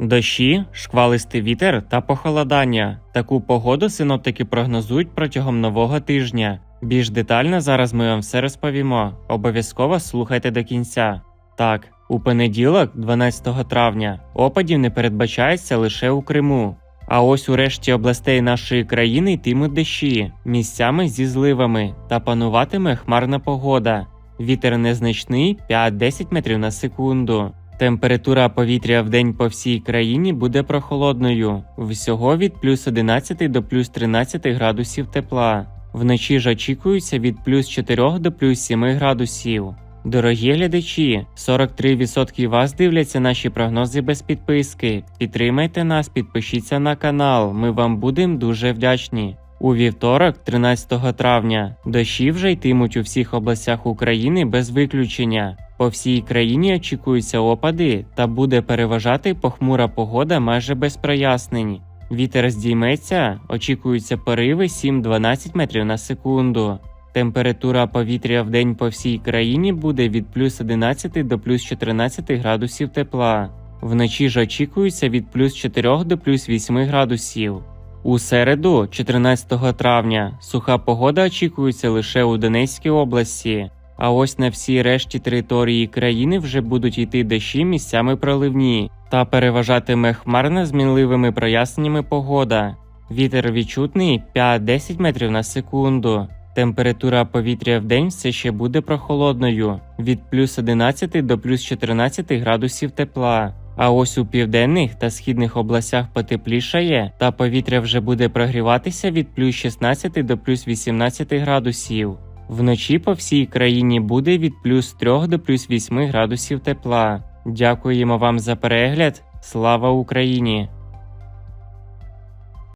Дощі, шквалистий вітер та похолодання. Таку погоду синоптики прогнозують протягом нового тижня. Більш детально зараз ми вам все розповімо. Обов'язково слухайте до кінця. Так, у понеділок, 12 травня, опадів не передбачається лише у Криму. А ось у решті областей нашої країни йтимуть дощі, місцями зі зливами та пануватиме хмарна погода. Вітер незначний 5-10 метрів на секунду. Температура повітря в день по всій країні буде прохолодною, всього від плюс 11 до плюс 13 градусів тепла. Вночі ж очікується від плюс 4 до плюс 7 градусів. Дорогі глядачі, 43% вас дивляться наші прогнози без підписки. Підтримайте нас, підпишіться на канал, ми вам будемо дуже вдячні. У вівторок, 13 травня, дощі вже йтимуть у всіх областях України без виключення. По всій країні очікуються опади та буде переважати похмура погода майже без прояснень. Вітер здійметься, очікуються пориви 7-12 метрів на секунду. Температура повітря в день по всій країні буде від плюс 11 до плюс 14 градусів тепла. Вночі ж очікується від плюс 4 до плюс 8 градусів. У середу, 14 травня, суха погода очікується лише у Донецькій області. А ось на всій решті території країни вже будуть йти дощі місцями проливні та переважатиме хмарна з мінливими проясненнями погода. Вітер відчутний 5-10 метрів на секунду. Температура повітря в день все ще буде прохолодною від плюс 11 до плюс 14 градусів тепла. А ось у південних та східних областях потеплішає, та повітря вже буде прогріватися від плюс 16 до плюс 18 градусів. Вночі по всій країні буде від плюс 3 до плюс 8 градусів тепла. Дякуємо вам за перегляд. Слава Україні!